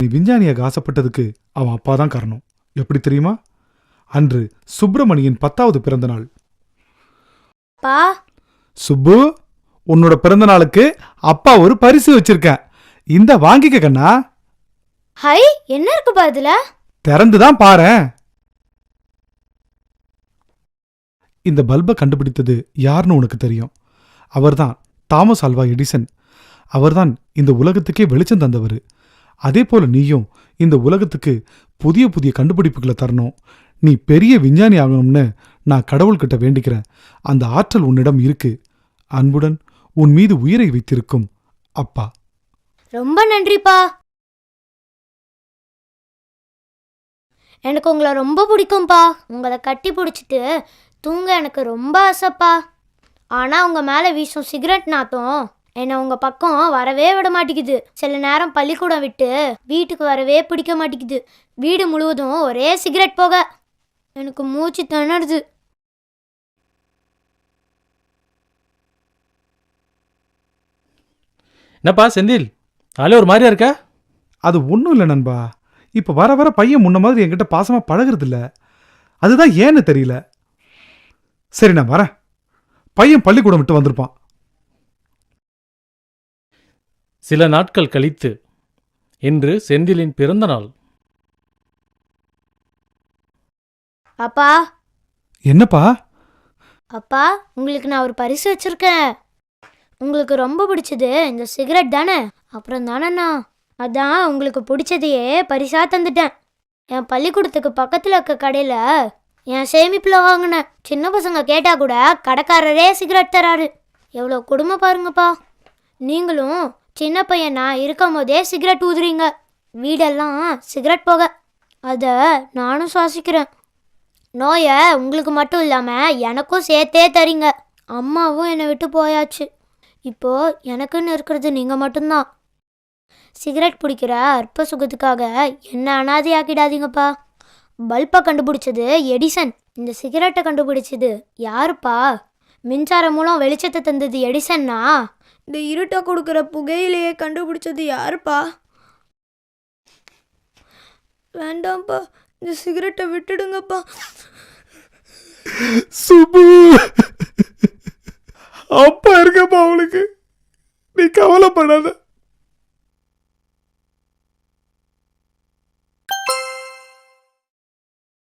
நீ விஞ்ஞானியாக ஆசைப்பட்டதுக்கு அவன் அப்பா தான் காரணம். எப்படி தெரியுமா? அன்று சுப்பிரமணியின் பத்தாவது பிறந்த நாள் பா சுப்பு உன்னோட பிறந்த நாளுக்கு அப்பா ஒரு பரிசு வச்சிருக்கேன். இந்த வாங்கிக்க கண்ணா. ஹை என்ன இருக்குப்பா இதுல? திறந்து தான் பாரேன். இந்த பல்பை கண்டுபிடித்தது யாருன்னு உனக்கு தெரியும். அவர்தான் தாமஸ் ஆல்வா எடிசன். அவர்தான் இந்த உலகத்துக்கே வெளிச்சம் தந்தவர். அதே போல நீயும் இந்த உலகத்துக்கு புதிய புதிய கண்டுபிடிப்புகளை தரணும். நீ பெரிய விஞ்ஞானி ஆகணும்னு நான் கடவுள்கிட்ட வேண்டிக்கிறேன். அந்த ஆற்றல் உன்னிடம் இருக்கு. அன்புடன் உன் மீது உயிரை வைத்திருக்கும். அப்பா. ரொம்ப நன்றிப்பா. எனக்கு உங்களை ரொம்ப பிடிக்கும்ப்பா உங்களை கட்டி பிடிச்சிட்டு தூங்க எனக்கு ரொம்ப ஆசைப்பா. ஆனால் உங்கள் மேலே வீசும் சிகரெட் நாத்தம். என்னை உங்கள் பக்கம் வரவே விட மாட்டேங்குது சில நேரம் பள்ளிக்கூடம் விட்டு வீட்டுக்கு வரவே பிடிக்க மாட்டேங்குது வீடு முழுவதும் ஒரே சிகரெட் போக எனக்கு மூச்சு திணறுது. என்னப்பா செந்தில்? ஆளே ஒரு மாதிரியா இருக்க? அது ஒன்றும் இல்லை நண்பா. இப்போ வர வர பையன் முன்ன மாதிரி என்கிட்ட பாசமாக பழகுறது இல்ல அதுதான் ஏன்னு தெரியல. சரி நான் வரேன். பையன் பள்ளிக்கூடம் விட்டு வந்திருப்பான். சில நாட்கள் கழித்து. இன்று செந்திலின் பிறந்த நாள். அப்பா. என்னப்பா? அப்பா உங்களுக்கு நான் ஒரு பரிசு வச்சிருக்கேன். உங்களுக்கு ரொம்ப பிடிச்சது இந்த சிகரெட் தானே? அப்புறம் தானேண்ணா அதான் உங்களுக்கு பிடிச்சதையே பரிசா தந்துட்டேன். என் பள்ளிக்கூடத்துக்கு பக்கத்தில் இருக்க கடையில் என் சேமிப்பில் வாங்கினேன். சின்ன பசங்க கேட்டால் கூட கடைக்காரரே சிகரெட் தராரு. எவ்வளோ கொடுமை பாருங்கப்பா. நீங்களும் சின்ன பையனா இருக்கும் போதே சிகரெட் ஊதுறீங்க. வீடெல்லாம் சிகரெட் போக. அதை நானும் சுவாசிக்கிறேன். நோயை உங்களுக்கு மட்டும் இல்லாமல் எனக்கும் சேர்த்தே தரீங்க. அம்மாவும் என்னை விட்டு போயாச்சு. இப்போது எனக்குன்னு இருக்கிறது நீங்கள் மட்டும்தான். சிகரெட் பிடிக்கிற அற்ப சுகத்துக்காக என்ன அனாதையாக்கிடாதீங்கப்பா. பல்பை கண்டுபிடிச்சது எடிசன். இந்த சிகரெட்டை கண்டுபிடிச்சது யாருப்பா? மின்சாரம் மூலம் வெளிச்சத்தை தந்தது எடிசன்னா இந்த இருட்டை கொடுக்குற புகையிலேயே கண்டுபிடிச்சது யாருப்பா? வேண்டாம்ப்பா இந்த சிகரெட்டை விட்டுடுங்கப்பா. சுபு! அப்பா இருக்கப்பா அவளுக்கு. நீ கவலைப்படாத.